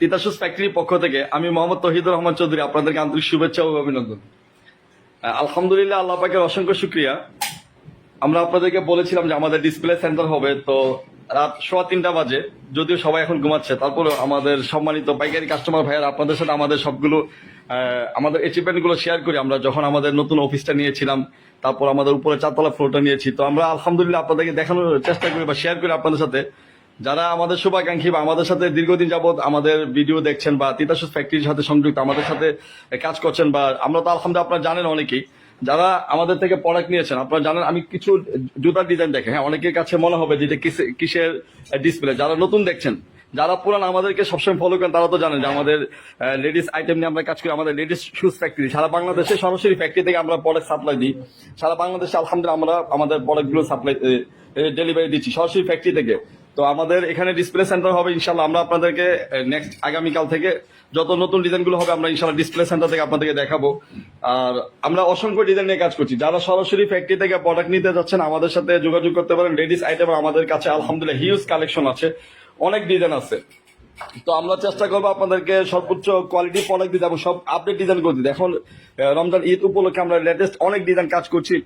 তিতাসুস ফ্যাক্টরির পক্ষ থেকে আমি মোহাম্মদ তহিদুর রহমান চৌধুরী আপনাদেরকে আন্তরিক শুভেচ্ছা ও অভিনন্দন। আলহামদুলিল্লাহ, আল্লাহ পাকের অসংখ্য আমরা আপনাদেরকে বলেছিলাম যে আমাদের ডিসপ্লে সেন্টার হবে, তো রাত সোয়া তিনটা বাজে, যদিও সবাই এখন ঘুমাচ্ছে। তারপরে আমাদের সম্মানিত পাইকারি কাস্টমার ভাইয়ার আপনাদের সাথে আমাদের সবগুলো আমাদের অ্যাচিভমেন্টগুলো শেয়ার করি। আমরা যখন আমাদের নতুন অফিসটা নিয়েছিলাম, তারপর আমাদের উপরে চারতলা ফ্লোরটা নিয়েছি। তো আমরা আলহামদুলিল্লাহ আপনাদেরকে দেখানোর চেষ্টা করি বা শেয়ার করি আপনাদের সাথে। যারা আমাদের শুভাকাঙ্ক্ষী বা আমাদের সাথে দীর্ঘদিন যাবত আমাদের ভিডিও দেখছেন বা তিতাসুস ফ্যাক্টরির সাথে সংযুক্ত, আমাদের সাথে কাজ করছেন বা আমরা তো আলহামদুলিল্লাহ আপনারা জানেন অনেকেই, যারা আমাদের থেকে প্রোডাক্ট নিয়েছেন, আপনারা জানেন আমি কিছু জুতার ডিজাইন দেখে হ্যাঁ অনেকের কাছে মনে হবে যেটা কিসে- কিসের ডিসপ্লে যারা নতুন দেখছেন, যারা পুরান আমাদেরকে সবসময় ফলো করেন, তারা তো জানেন যে আমাদের লেডিস আইটেম নিয়ে আমরা কাজ করি, আমাদের লেডিস শুজ ফ্যাক্টরি সারা বাংলাদেশে সরাসরি ফ্যাক্টরি থেকে আমরা প্রোডাক্ট সাপ্লাই দিই। সারা বাংলাদেশে আলহামদুলিল্লাহ আমরা আমাদের প্রোডাক্টগুলো সাপ্লাই ডেলিভারি দিচ্ছি সরাসরি ফ্যাক্টরি থেকে। তো আমাদের এখানে ডিসপ্লে সেন্টার হবে ইনশাল্লাহ আমরা আপনাদেরকে নেক্সট আগামীকাল থেকে যত নতুন ডিজাইনগুলো হবে, আমরা ইনশাল্লাহ ডিসপ্লে সেন্টার থেকে আপনাদেরকে দেখাবো। আর আমরা অসংখ্য ডিজাইন নিয়ে কাজ করছি। যারা সরাসরি ফ্যাক্টরি থেকে প্রোডাক্ট নিতে যাচ্ছেন, আমাদের সাথে যোগাযোগ করতে পারেন। লেডিস আইটেম আমাদের কাছে আলহামদুলিল্লাহ হিউজ কালেকশন আছে। অনেক ডিজাইন আছে। তো আমরা চেষ্টা করব আপনাদেরকে সর্বোচ্চ কোয়ালিটি প্রোডাক্ট দিতে এবং সব আপডেট ডিজাইন করে দিতে। এখন রমজান ঈদ উপলক্ষে আমরা লেটেস্ট অনেক ডিজাইন কাজ করছি।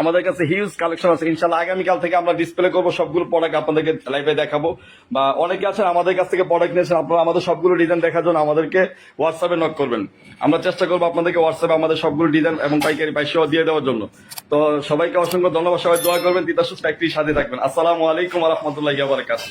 আমাদের কাছে হিউজ কালেকশন আছে। ইনশাল্লাহ আগামীকাল থেকে আমরা ডিসপ্লে করব সবগুলো প্রোডাক্ট আপনাদেরকে লাইভে দেখাবো। বা অনেকে আছেন আমাদের কাছ থেকে প্রোডাক্ট নিয়েছেন, আপনারা আমাদের সবগুলো ডিজাইন দেখার জন্য আমাদেরকে হোয়াটসঅ্যাপে নক করবেন। আমরা চেষ্টা করব আপনাদেরকে হোয়াটসঅ্যাপে আমাদের সবগুলো ডিজাইন এবং পাইকারি পাইসেও দিয়ে দেওয়ার জন্য। তো সবাইকে অসংখ্য ধন্যবাদ। সবাই দোয়া করবেন তিতাসুস ফ্যাক্টরির সাথে থাকবেন। আসসালামু আলাইকুম রহমতুল্লাহ বারকাত